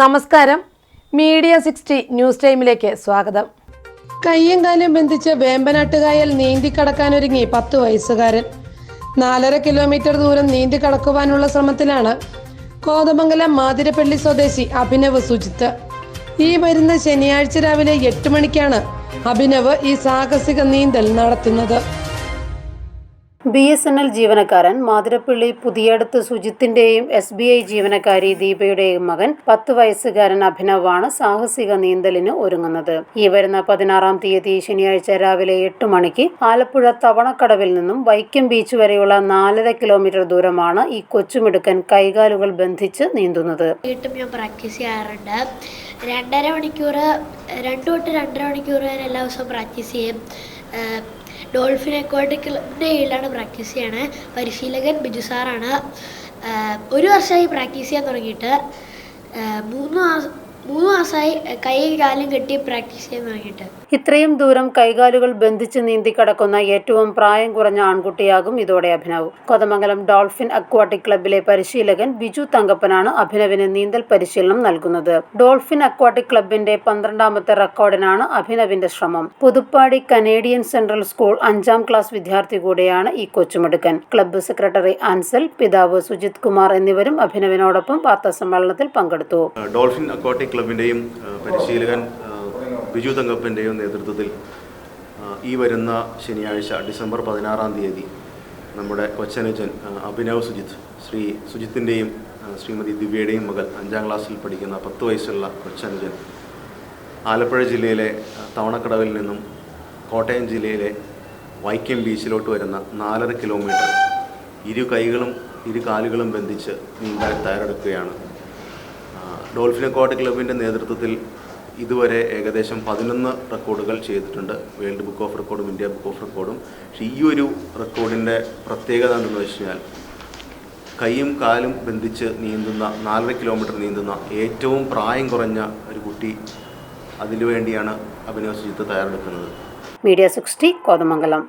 നമസ്കാരം. Media sixty news ടൈമിലേക്ക് സ്വാഗതം. കയ്യും കാലും ബന്ധിച്ച് വേമ്പനാട്ടുകായൽ നീന്തി കടക്കാനൊരുങ്ങി പത്ത് വയസ്സുകാരൻ. നാലര കിലോമീറ്റർ ദൂരം നീന്തി കടക്കുവാനുള്ള ശ്രമത്തിലാണ് കോതമംഗലം മാതിരപ്പള്ളി സ്വദേശി അഭിനവ് സുജിത്ത്. ഈ വരുന്ന ശനിയാഴ്ച രാവിലെ എട്ട് മണിക്കാണ് അഭിനവ് ഈ സാഹസിക നീന്തൽ നടത്തുന്നത്. ബി എസ് എൻ എൽ ജീവനക്കാരൻ മാതിരപ്പള്ളി പുതിയടത്ത് സുജിത്തിന്റെയും എസ് ബി ഐ ജീവനക്കാരി ദീപയുടെയും മകൻ പത്ത് വയസ്സുകാരൻ അഭിനവാണ് സാഹസിക നീന്തലിന് ഒരുങ്ങുന്നത്. ഈ വരുന്ന പതിനാറാം തീയതി ശനിയാഴ്ച രാവിലെ എട്ട് മണിക്ക് ആലപ്പുഴ തവണക്കടവിൽ നിന്നും വൈക്കം ബീച്ച് വരെയുള്ള നാലര കിലോമീറ്റർ ദൂരമാണ് ഈ കൊച്ചുമിടുക്കൻ കൈകാലുകൾ ബന്ധിച്ച് നീന്തുന്നത്. രണ്ടര മണിക്കൂർ രണ്ടു തൊട്ട് രണ്ടര മണിക്കൂർ വരെ എല്ലാ ദിവസവും പ്രാക്ടീസ് ചെയ്യും. ഏഹ് അക്വാട്ടിക് ക്ലബിന്റെ കീഴിലാണ് പ്രാക്ടീസ് ചെയ്യണേ. പരിശീലകൻ ബിജു സാറാണ്. ഒരു വർഷമായി പ്രാക്ടീസ് ചെയ്യാൻ തുടങ്ങിയിട്ട് മൂന്ന് മാസം മൂന്ന് മാസമായി കൈ കാലും കെട്ടി പ്രാക്ടീസ് ചെയ്യാൻ തുടങ്ങിയിട്ട്. ഇത്രയും ദൂരം കൈകാലുകൾ ബന്ധിച്ച് നീന്തി കടക്കുന്ന ഏറ്റവും പ്രായം കുറഞ്ഞ ആൺകുട്ടിയാകും ഇതോടെ അഭിനവ്. കോതമംഗലം ഡോൾഫിൻ അക്വാട്ടിക് ക്ലബിലെ പരിശീലകൻ ബിജു തങ്കപ്പനാണ് അഭിനവിന് നീന്തൽ പരിശീലനം നൽകുന്നത്. ഡോൾഫിൻ അക്വാട്ടിക് ക്ലബിന്റെ പന്ത്രണ്ടാമത്തെ റെക്കോർഡിനാണ് അഭിനവിന്റെ ശ്രമം. പുതുപ്പാടി കനേഡിയൻ സെൻട്രൽ സ്കൂൾ അഞ്ചാം ക്ലാസ് വിദ്യാർത്ഥി കൂടെയാണ് ഈ കൊച്ചുമിടുക്കൻ. ക്ലബ്ബ് സെക്രട്ടറി അൻസൽ പിതാവ് സുജിത് കുമാർ എന്നിവരും അഭിനവിനോടൊപ്പം വാർത്താസമ്മേളനത്തിൽ പങ്കെടുത്തു. ഡോൾഫിൻ അക്വാട്ടിക് ക്ലബിന്റെയും പരിശീലകൻ ബിജു തങ്കപ്പന്റെയും നേതൃത്വത്തിൽ ഈ വരുന്ന ശനിയാഴ്ച ഡിസംബർ പതിനാറാം തീയതി നമ്മുടെ കൊച്ചനുജൻ അഭിനവ് സുജിത്ത് ശ്രീ സുജിത്തിന്റെയും ശ്രീമതി ദിവ്യയുടെയും മകൾ അഞ്ചാം ക്ലാസ്സിൽ പഠിക്കുന്ന പത്ത് വയസ്സുള്ള കൊച്ചനുജൻ ആലപ്പുഴ ജില്ലയിലെ തവണക്കടവിൽ നിന്നും കോട്ടയം ജില്ലയിലെ വൈക്കം ബീച്ചിലോട്ട് വരുന്ന നാലര കിലോമീറ്റർ ഇരു കൈകളും ഇരു കാലുകളും ബന്ധിച്ച് നീന്താൻ തയ്യാറെടുക്കുകയാണ്. ഡോൾഫിൻ അക്വാട്ടിക് ക്ലബിന്റെ നേതൃത്വത്തിൽ ഇതുവരെ ഏകദേശം പതിനൊന്ന് റെക്കോർഡുകൾ ചെയ്തിട്ടുണ്ട്. വേൾഡ് ബുക്ക് ഓഫ് റെക്കോർഡും ഇന്ത്യ ബുക്ക് ഓഫ് റെക്കോർഡും. പക്ഷേ ഈ ഒരു റെക്കോർഡിന്റെ പ്രത്യേകത എന്തെന്ന് വെച്ച് കഴിഞ്ഞാൽ കൈയും കാലും ബന്ധിച്ച് നീന്തുന്ന നാലര കിലോമീറ്റർ നീന്തുന്ന ഏറ്റവും പ്രായം കുറഞ്ഞ ഒരു കുട്ടി അതിനുവേണ്ടിയാണ് Abhinav Sujith തയ്യാറെടുക്കുന്നത്. Media sixty Kothamangalam.